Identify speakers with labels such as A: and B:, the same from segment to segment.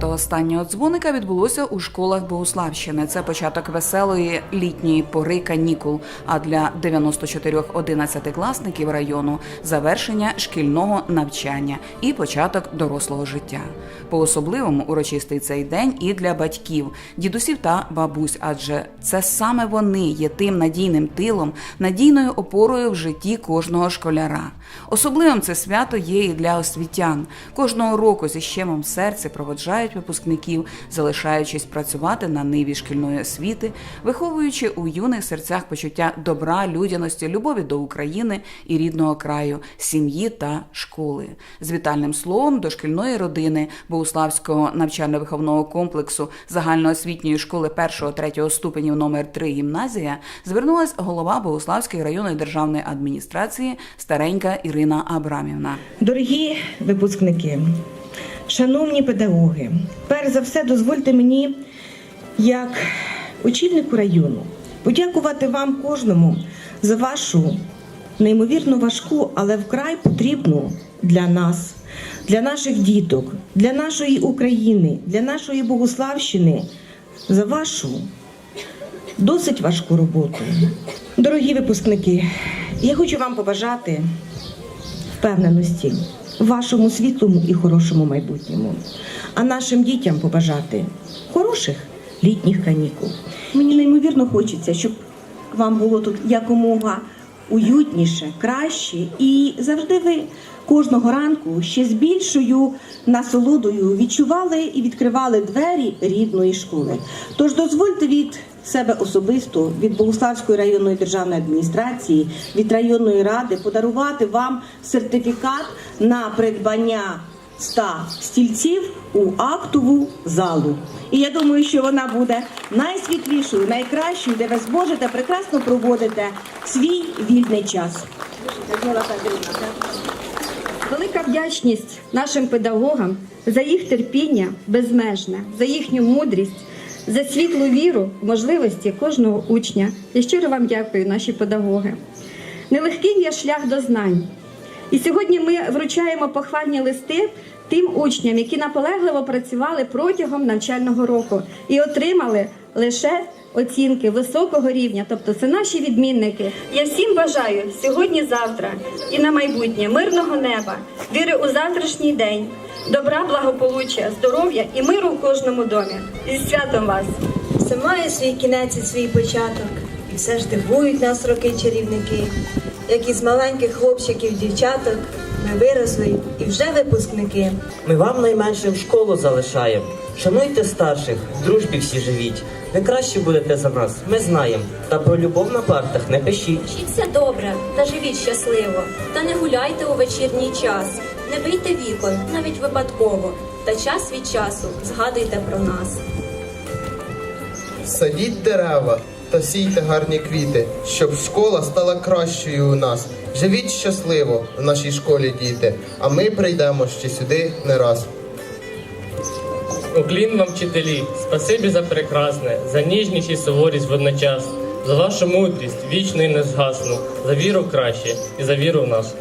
A: свято останнього дзвоника відбулося у школах Богуславщини. Це початок веселої літньої пори канікул. А для 94 одинадцятикласників району завершення шкільного навчання і початок дорослого життя. По особливому урочистий цей день і для батьків, дідусів та бабусь, адже це саме вони є тим надійним тилом, надійною опорою в житті кожного школяра. Особливим це свято є і для освітян. Кожного року зі щемом серці проводжають випускників, залишаючись працювати на ниві шкільної освіти, виховуючи у юних серцях почуття добра, людяності, любові до України і рідного краю, сім'ї та школи. З вітальним словом до шкільної родини Богуславського навчально-виховного комплексу загальноосвітньої школи 1-3 ступенів номер 3 гімназія звернулась голова Богуславської районної державної адміністрації старенька Ірина Абрамівна.
B: Дорогі випускники, шановні педагоги, перш за все, дозвольте мені, як очільнику району, подякувати вам кожному за вашу неймовірно важку, але вкрай потрібну для нас, для наших діток, для нашої України, для нашої Богославщини, за вашу досить важку роботу. Дорогі випускники, я хочу вам побажати впевненості вашому світлому і хорошому майбутньому, а нашим дітям побажати хороших літніх канікул. Мені неймовірно хочеться, щоб вам було тут якомога уютніше, краще, і завжди ви кожного ранку ще з більшою насолодою відчували і відкривали двері рідної школи. Тож дозвольте від себе особисто, від Богуславської районної державної адміністрації, від районної ради подарувати вам сертифікат на придбання 100 стільців у актову залу. І я думаю, що вона буде найсвітлішою, найкращою, де ви зможете прекрасно проводити свій вільний час.
C: Велика вдячність нашим педагогам за їх терпіння безмежне, за їхню мудрість, за світлу віру в можливості кожного учня. Я щиро вам дякую, наші педагоги. Нелегким є шлях до знань. І сьогодні ми вручаємо похвальні листи тим учням, які наполегливо працювали протягом навчального року і отримали лише оцінки високого рівня, тобто це наші відмінники. Я всім бажаю сьогодні-завтра і на майбутнє мирного неба, віри у завтрашній день, добра, благополуччя, здоров'я і миру в кожному домі. Зі святом вас!
D: Все має свій кінець і свій початок, і все ж дивують нас роки чарівники, як із маленьких хлопчиків, дівчаток ми виросли і вже випускники.
E: Ми вам найменшим школу залишаємо. Шануйте старших, в дружбі всі живіть. Ви краще будете за нас, ми знаємо. Та про любов на партах не пишіть.
F: Вчіться добре та живіть щасливо, та не гуляйте у вечірній час, не бийте вікон, навіть випадково, та час від часу згадуйте про нас.
G: Садіть дерева та сійте гарні квіти, щоб школа стала кращою у нас. Живіть щасливо в нашій школі, діти, а ми прийдемо ще сюди не раз.
H: Уклін вам, вчителі, спасибі за прекрасне, за ніжність і суворість водночас, за вашу мудрість, вічну і незгасну, за віру в краще і за віру в нас.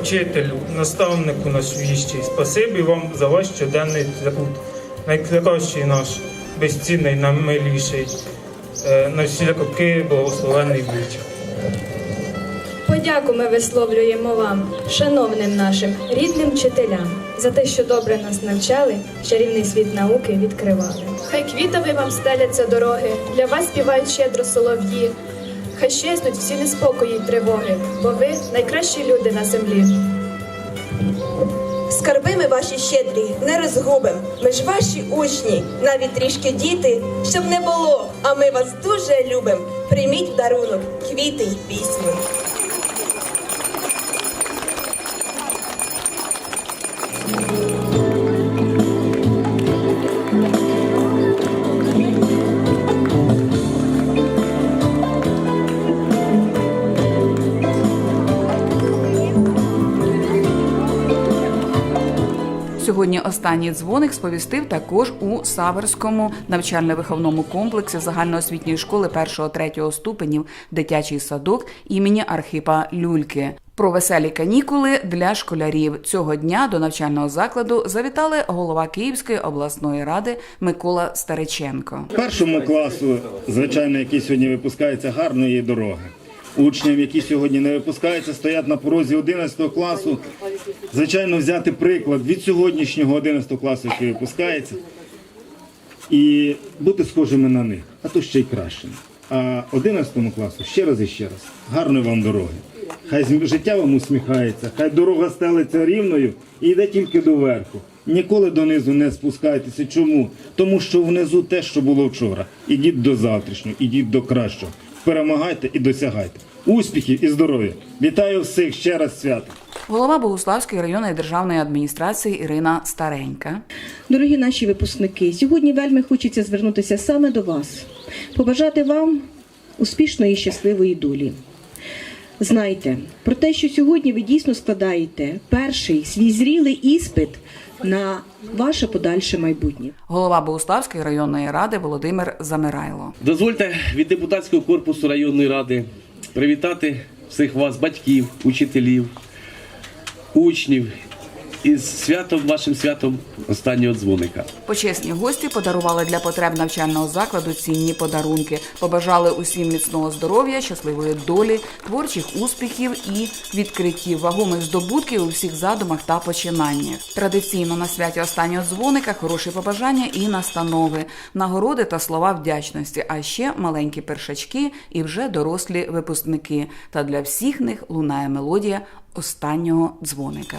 I: Учителю, наставнику наш віщий, спасибі вам за ваш щоденний труд, найкращий наш, безцінний, наймиліший, е, на всі роки благословенний будь.
J: Подяку ми висловлюємо вам, шановним нашим рідним вчителям, за те, що добре нас навчали, чарівний світ науки відкривали. Хай квітові вам стеляться дороги, для вас співають щедро солов'ї. Хай щезнуть всі неспокої й тривоги, бо ви найкращі люди на землі.
D: Скарби ми ваші щедрі, не розгубим. Ми ж ваші учні, навіть трішки діти, щоб не було. А ми вас дуже любим. Прийміть дарунок квіти й пісню.
A: Сьогодні останній дзвоник сповістив також у Саверському навчально-виховному комплексі загальноосвітньої школи 1-3 ступенів дитячий садок імені Архипа Люльки. Про веселі канікули для школярів цього дня до навчального закладу завітали голова Київської обласної ради Микола Стариченко.
K: Першому класу, звичайно, який сьогодні випускається гарної дороги. Учням, які сьогодні не випускаються, стоять на порозі 11 класу. Звичайно, взяти приклад від сьогоднішнього 11 класу, який випускається, і бути схожими на них, а то ще й кращими. А 11 класу ще раз і ще раз. Гарної вам дороги. Хай життя вам усміхається, хай дорога стелиться рівною і йде тільки до верху. Ніколи донизу не спускайтеся. Чому? Тому що внизу те, що було вчора. Ідіть до завтрашнього, ідіть до кращого. Перемагайте і досягайте. Успіхів і здоров'я! Вітаю всіх ще раз свято!
A: Голова Богуславської районної державної адміністрації Ірина Старенька.
B: Дорогі наші випускники, сьогодні вельми хочеться звернутися саме до вас, побажати вам успішної і щасливої долі. Знайте про те, що сьогодні ви дійсно складаєте перший свій зрілий іспит на ваше подальше майбутнє.
A: Голова Богуславської районної ради Володимир Замирайло.
L: Дозвольте від депутатського корпусу районної ради привітати всіх вас, батьків, учителів, учнів із святом, вашим святом останнього дзвоника.
A: Почесні гості подарували для потреб навчального закладу цінні подарунки, побажали усім міцного здоров'я, щасливої долі, творчих успіхів і відкриттів вагомих здобутків у всіх задумах та починаннях. Традиційно на святі останнього дзвоника хороші побажання і настанови, нагороди та слова вдячності, а ще маленькі першачки і вже дорослі випускники. Та для всіх них лунає мелодія останнього дзвоника.